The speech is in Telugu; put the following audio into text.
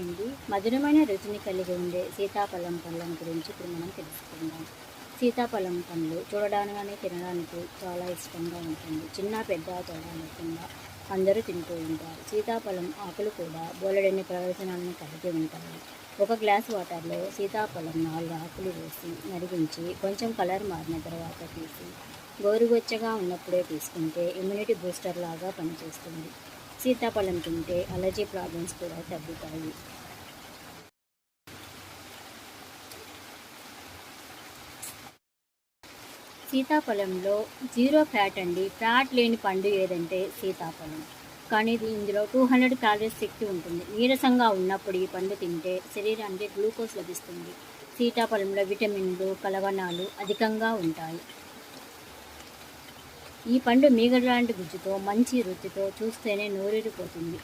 అండి. మధురమైన రుచిని కలిగి ఉండే సీతాఫలం పండ్లను గురించి ఇప్పుడు మనం తెలుసుకుందాం. సీతాఫలం పండ్లు చూడడానికి తినడానికి చాలా ఇష్టంగా ఉంటుంది. చిన్న పెద్ద తేడా లేకుండా అందరూ తింటూ ఉంటారు. సీతాఫలం ఆకులు కూడా బోలెడన్ని ప్రయోజనాలను కలిగి ఉంటాయి. ఒక గ్లాస్ వాటర్లో సీతాఫలం నాలుగు ఆకులు వేసి మరిగించి కొంచెం కలర్ మారిన తర్వాత తీసి గోరువెచ్చగా ఉన్నప్పుడే తీసుకుంటే ఇమ్యూనిటీ బూస్టర్ లాగా పనిచేస్తుంది. సీతాఫలం తింటే అలర్జీ ప్రాబ్లమ్స్ కూడా తగ్గుతాయి. సీతాఫలంలో జీరో ఫ్యాట్ అండి. ఫ్యాట్ లేని పండు ఏదంటే సీతాఫలం. కానీ ఇది ఇందులో టూ హండ్రెడ్ క్యాలరీస్ శక్తి ఉంటుంది. నీరసంగా ఉన్నప్పుడు ఈ పండు తింటే శరీరానికి గ్లూకోజ్ లభిస్తుంది. సీతాఫలంలో విటమిన్లు కలవనాలు అధికంగా ఉంటాయి. ఈ పండు మీగడ లాంటి గుజ్జుతో మంచి రుచితో చూస్తేనే నోరూరిపోతుంది